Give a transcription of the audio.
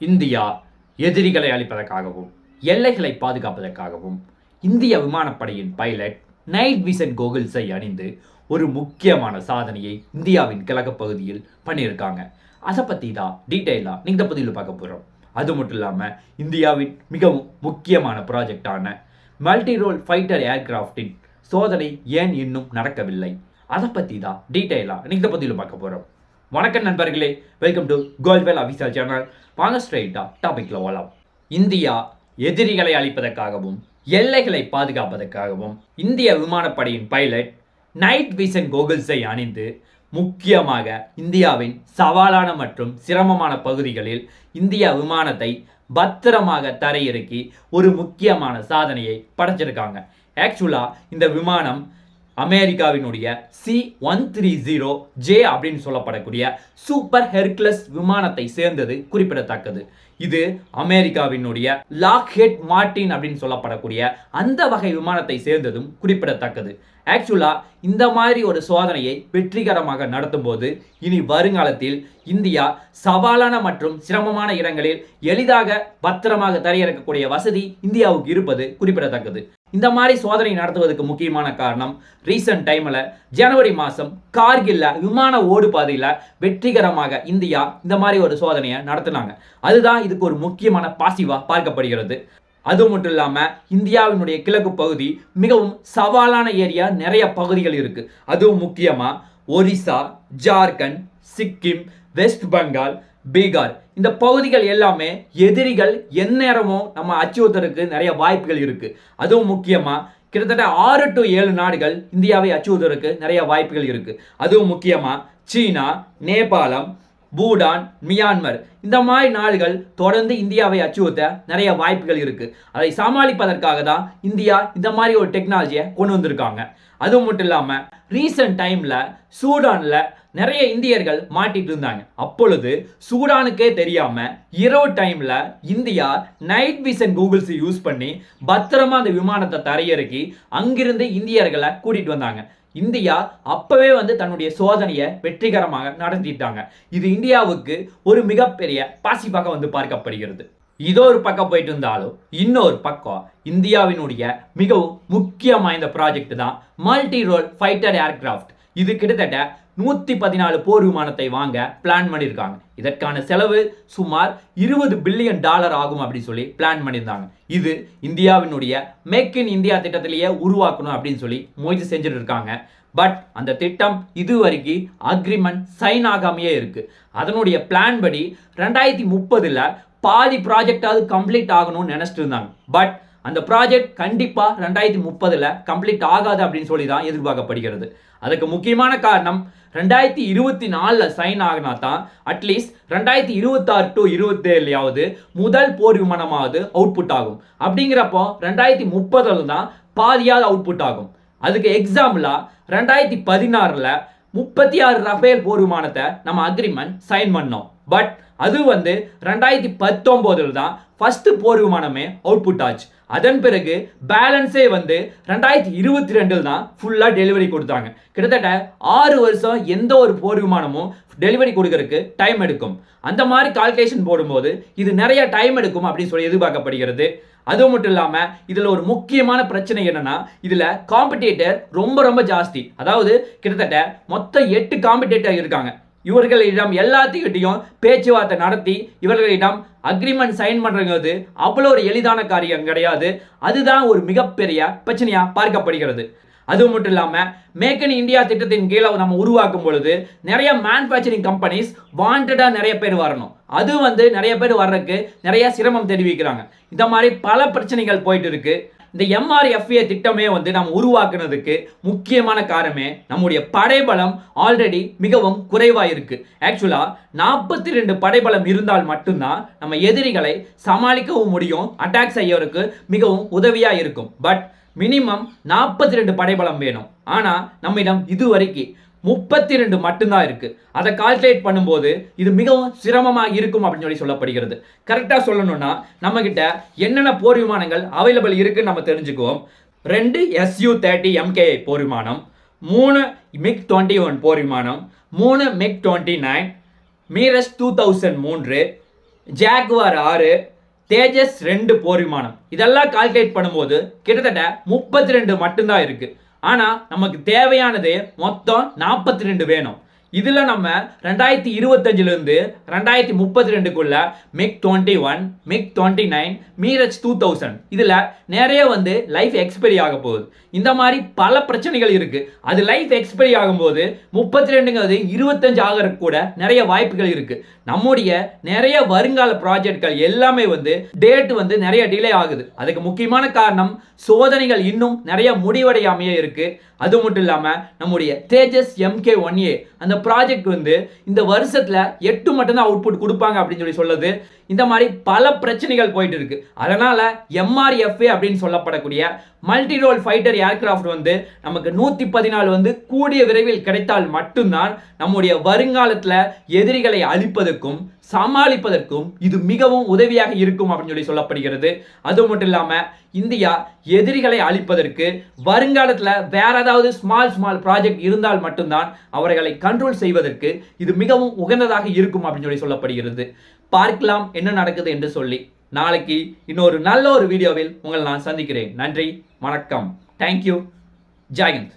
India எதிரிகளை அழிப்பதற்காகவும் எல்லைகளை பாதுகாப்பதற்காகவும் இந்திய விமானப்படையின் பைலட் நைட் விசன் கோகுல்ஸை அணிந்து ஒரு முக்கியமான சாதனையை இந்தியாவின் கிழக்கு பகுதியில் பண்ணியிருக்காங்க. அதை பற்றி தான் டீட்டெயிலாக நீங்கள் பதிவில் பார்க்க போகிறோம் அது மட்டும் இல்லாமல் இந்தியாவின் மிகவும் முக்கியமான ப்ராஜெக்டான மல்டி ரோல் ஃபைட்டர் ஏர்கிராஃப்டின் சோதனை ஏன் இன்னும் நடக்கவில்லை? அதை பற்றி தான் டீட்டெயிலாக நீங்கள் பதிவில் பார்க்க போகிறோம் வணக்கம் நண்பர்களே வெல்கம் டு கோல்வெல் அபிசல் சேனல் வாங்க ஸ்ட்ரைட்டாக டாபிக்ல ஓலாம். இந்தியா எதிரிகளை அழிப்பதற்காகவும் எல்லைகளை பாதுகாப்பதற்காகவும் இந்திய விமானப்படையின் பைலட் நைட் விஷன் கோகுல்ஸை அணிந்து முக்கியமாக இந்தியாவின் சவாலான மற்றும் சிரமமான பகுதிகளில் இந்திய விமானத்தை பத்திரமாக தரையிறக்கி ஒரு முக்கியமான சாதனையை படைச்சிருக்காங்க. ஆக்சுவலா இந்த விமானம் அமெரிக்காவினுடைய C one three zero J அப்படின்னு சொல்லப்படக்கூடிய சூப்பர் ஹெர்க்லஸ் விமானத்தை சேர்ந்தது குறிப்பிடத்தக்கது. இது அமெரிக்காவினுடைய லாக்ஹெட் மார்டின் அப்படின்னு சொல்லப்படக்கூடிய அந்த வகை விமானத்தை சேர்ந்ததும் குறிப்பிடத்தக்கது. ஆக்சுவலா இந்த மாதிரி ஒரு சோதனையை வெற்றிகரமாக நடத்தும் போது இனி வருங்காலத்தில் இந்தியா சவாலான மற்றும் சிரமமான இடங்களில் எளிதாக பத்திரமாக தரையிறக்கக்கூடிய வசதி இந்தியாவுக்கு இருப்பது குறிப்பிடத்தக்கது. இந்த மாதிரி சோதனை நடத்துவதற்கு முக்கியமான காரணம் ரீசன்ட் டைமில் ஜனவரி மாதம் கார்கில்ல விமான ஓடு பாதையில் வெற்றிகரமாக இந்தியா இந்த மாதிரி ஒரு சோதனையை நடத்தினாங்க. அதுதான் இதுக்கு ஒரு முக்கியமான பாசிவாக பார்க்கப்படுகிறது. அது மட்டும் இல்லாமல் இந்தியாவினுடைய கிழக்கு பகுதி மிகவும் சவாலான ஏரியா நிறைய பகுதிகள் இருக்குது அதுவும் முக்கியமாக ஒரிசா ஜார்க்கண்ட் சிக்கிம் வெஸ்ட் பெங்கால் பீகார் இந்த பகுதிகள் எல்லாமே எதிரிகள் எந்நேரமும் நம்ம அச்சுறுத்தலுக்கு நிறைய வாய்ப்புகள் இருக்குது அதுவும் முக்கியமாக கிட்டத்தட்ட ஆறு டு ஏழு நாடுகள் இந்தியாவை அச்சுறுத்தலுக்கு நிறைய வாய்ப்புகள் இருக்குது அதுவும் முக்கியமாக சீனா நேபாளம் பூடான் மியான்மர் இந்த மாதிரி நாடுகள் தொடர்ந்து இந்தியாவை அச்சுறுத்த நிறைய வாய்ப்புகள் இருக்குது அதை சமாளிப்பதற்காக தான் இந்தியா இந்த மாதிரி ஒரு டெக்னாலஜியை கொண்டு வந்திருக்காங்க. அது மட்டும் இல்லாமல் ரீசன்ட் டைமில் சூடானில் நிறைய இந்தியர்கள் மாட்டிட்டு இருந்தாங்க. அப்பொழுது சூடானுக்கே தெரியாம இரவு டைம்ல India night vision goggles use பண்ணி பத்திரமா அந்த விமானத்தை தரையிறக்கி அங்கிருந்து இந்தியர்களை கூட்டிட்டு வந்தாங்க. இந்தியா அப்பவே வந்து தன்னுடைய சோதனையை வெற்றிகரமாக நடத்திட்டாங்க. இது இந்தியாவுக்கு ஒரு மிகப்பெரிய பாசிப்பாக வந்து பார்க்கப்படுகிறது. இதோ ஒரு பக்கம் போயிட்டு இருந்தாலும் இன்னொரு பக்கம் இந்தியாவினுடைய மிகவும் முக்கியம் வாய்ந்த ப்ராஜெக்ட் தான் மல்டி ரோல் ஃபைட்டர் ஏர்கிராஃப்ட் இது கிட்டத்தட்ட நூற்றி பதினாலு போர் விமானத்தை வாங்க பிளான் பண்ணியிருக்காங்க. இதற்கான செலவு சுமார் இருபது பில்லியன் டாலர் ஆகும் அப்படின்னு சொல்லி பிளான் பண்ணியிருந்தாங்க. இது இந்தியாவினுடைய மேக் இன் இந்தியா திட்டத்திலேயே உருவாக்கணும் அப்படின்னு சொல்லி முயற்சி செஞ்சுட்டு இருக்காங்க. பட் அந்த திட்டம் இதுவரைக்கும் அக்ரிமெண்ட் சைன் ஆகாமையே இருக்குது அதனுடைய பிளான் படி ரெண்டாயிரத்தி முப்பதில் பாதி ப்ராஜெக்டாவது கம்ப்ளீட் ஆகணும்னு நினச்சிட்டு இருந்தாங்க. பட் அந்த ப்ராஜெக்ட் கண்டிப்பாக ரெண்டாயிரத்தி முப்பதில் கம்ப்ளீட் ஆகாது அப்படின்னு சொல்லி தான் எதிர்பார்க்கப்படுகிறது. அதுக்கு முக்கியமான காரணம் ரெண்டாயிரத்தி இருபத்தி நாலில் சைன் ஆகினா தான் அட்லீஸ்ட் ரெண்டாயிரத்தி இருபத்தாறு டு இருபத்தேழுலையாவது முதல் போர் விமானமாவது அவுட்புட் ஆகும். அப்படிங்கிறப்போ ரெண்டாயிரத்தி முப்பதில் தான் பாதியாவது அவுட்புட் ஆகும். அதுக்கு எக்ஸாம்பிளாக ரெண்டாயிரத்தி பதினாறில் முப்பத்தி ஆறு ரஃபேல் போர் விமானத்தை நம்ம அக்ரிமெண்ட் சைன் பண்ணோம். பட் அது வந்து ரெண்டாயிரத்தி பத்தொம்போதில் தான் ஃபஸ்ட்டு போர் விமானமே அவுட்புட் ஆச்சு. அதன் பிறகு பேலன்ஸே வந்து ரெண்டாயிரத்தி இருபத்தி ரெண்டில் தான் ஃபுல்லாக டெலிவரி கொடுத்தாங்க. கிட்டத்தட்ட ஆறு வருஷம் எந்த ஒரு போர் விமானமும் டெலிவரி கொடுக்கறதுக்கு டைம் எடுக்கும். அந்த மாதிரி கால்குலேஷன் போடும்போது இது நிறைய டைம் எடுக்கும் அப்படின்னு சொல்லி எதிர்பார்க்கப்படுகிறது. அது மட்டும் இல்லாமல் இதில் ஒரு முக்கியமான பிரச்சனை என்னன்னா இதில் காம்படிட்டர் ரொம்ப ரொம்ப ஜாஸ்தி. அதாவது கிட்டத்தட்ட மொத்தம் எட்டு காம்படிட்டர் இருக்காங்க. இவர்களிடம் எல்லாத்துக்கிட்டையும் பேச்சுவார்த்தை நடத்தி இவர்களிடம் அக்ரிமெண்ட் சைன் பண்ணுறது அவ்வளோ ஒரு எளிதான காரியம் கிடையாது. அதுதான் ஒரு மிகப்பெரிய பிரச்சனையாக பார்க்கப்படுகிறது. அது மட்டும் இல்லாமல் மேக் இன் இந்தியா திட்டத்தின் கீழே நம்ம உருவாக்கும் பொழுது நிறைய மேனுஃபேக்சரிங் கம்பெனிஸ் வாண்டடாக நிறைய பேர் வரணும். அது வந்து நிறைய பேர் வர்றதுக்கு நிறைய சிரமம் தெரிவிக்கிறாங்க. இந்த மாதிரி பல பிரச்சனைகள் போயிட்டு இருக்குது இந்த எம்ஆர்எஃப்ஏ திட்டமே வந்து நம்ம உருவாக்குனதுக்கு முக்கியமான காரணமே நம்முடைய படைபலம் ஆல்ரெடி மிகவும் குறைவாக இருக்கு ஆக்சுவலா நாற்பத்தி ரெண்டு படைபலம் இருந்தால் மட்டும்தான் நம்ம எதிரிகளை சமாளிக்கவும் முடியும். அட்டாக் செய்யறதுக்கு மிகவும் உதவியாக இருக்கும் பட் மினிமம் நாற்பத்தி ரெண்டு படைபலம் வேணும். ஆனால் நம்மிடம் இது வரைக்கும் முப்பத்தி ரெண்டு மட்டும்தான் இருக்கு. அதை கால்குலேட் பண்ணும்போது இது மிகவும் சிரமமாக இருக்கும் அப்படின்னு சொல்லி சொல்லப்படுகிறது. கரெக்டாக சொல்லணும்னா நம்ம கிட்ட என்னென்ன போர் விமானங்கள் அவைலபிள் இருக்குன்னு நம்ம தெரிஞ்சுக்குவோம். ரெண்டு எஸ்யூ தேர்ட்டி எம்கே போர் விமானம். மூணு மிக் டுவெண்ட்டி ஒன் போர் விமானம். மூணு MiG twenty nine Mirage two thousand மூன்று ஜாகுவார் ஆறு தேஜஸ் ரெண்டு போர் விமானம். இதெல்லாம் கால்குலேட் பண்ணும்போது கிட்டத்தட்ட முப்பத்தி ரெண்டு மட்டும்தான் இருக்குது ஆனால் நமக்கு தேவையானது மொத்தம் நாற்பத்தி ரெண்டு வேணும். இதில் நம்ம ரெண்டாயிரத்தி இருபத்தஞ்சுலேருந்து ரெண்டாயிரத்தி முப்பத்தி ரெண்டுக்குள்ள MiG twenty one MiG twenty nine Mirage two thousand இதில் நிறைய வந்து லைஃப் எக்ஸ்பைரி ஆக போகுது. இந்த மாதிரி பல பிரச்சனைகள் இருக்குது அது லைஃப் எக்ஸ்பைரி ஆகும்போது முப்பத்தி ரெண்டுங்கிறது இருபத்தஞ்சு ஆகிறக்கு கூட நிறைய வாய்ப்புகள் இருக்குது நம்முடைய நிறைய வருங்கால ப்ராஜெக்ட்கள் எல்லாமே வந்து டேட் வந்து நிறைய டிலே ஆகுது. அதுக்கு முக்கியமான காரணம் சோதனைகள் இன்னும் நிறைய முடிவடையாமையே இருக்குது அது மட்டும் இல்லாமல் நம்முடைய தேஜஸ் எம்கே ஒன் ஏ அந்த ப்ராஜெக்ட் வந்து இந்த வருஷத்தில் எட்டு மட்டும்தான் அவுட்புட் கொடுப்பாங்க அப்படின்னு சொல்லி சொல்லுது. இந்த மாதிரி பல பிரச்சனைகள் போயிட்டு இருக்கு. அதனால எம்ஆர்எஃப்ஏ அப்படின்னு சொல்லப்படக்கூடிய மல்டி ரோல் ஃபைட்டர் ஏர்கிராஃப்ட் வந்து நமக்கு நூத்தி பதினாலு வந்து கூடிய விரைவில் கிடைத்தால் மட்டும்தான் நம்முடைய வருங்காலத்தில் எதிரிகளை அழிப்பதற்கும் சமாளிப்பதற்கும் இது மிகவும் உதவியாக இருக்கும் அப்படின்னு சொல்லி சொல்லப்படுகிறது. அது மட்டும் இல்லாமல் இந்தியா எதிரிகளை அழிப்பதற்கு வருங்காலத்தில் வேற ஏதாவது ஸ்மால் ஸ்மால் ப்ராஜெக்ட் இருந்தால் மட்டும்தான் அவர்களை கண்ட்ரோல் செய்வதற்கு இது மிகவும் உகந்ததாக இருக்கும் அப்படின்னு சொல்லி சொல்லப்படுகிறது. பார்க்கலாம் என்ன நடக்குது என்று சொல்லி. நாளைக்கு இன்னொரு நல்ல ஒரு வீடியோவில் உங்களை நான் சந்திக்கிறேன். நன்றி வணக்கம். தேங்க்யூ ஜெயந்த்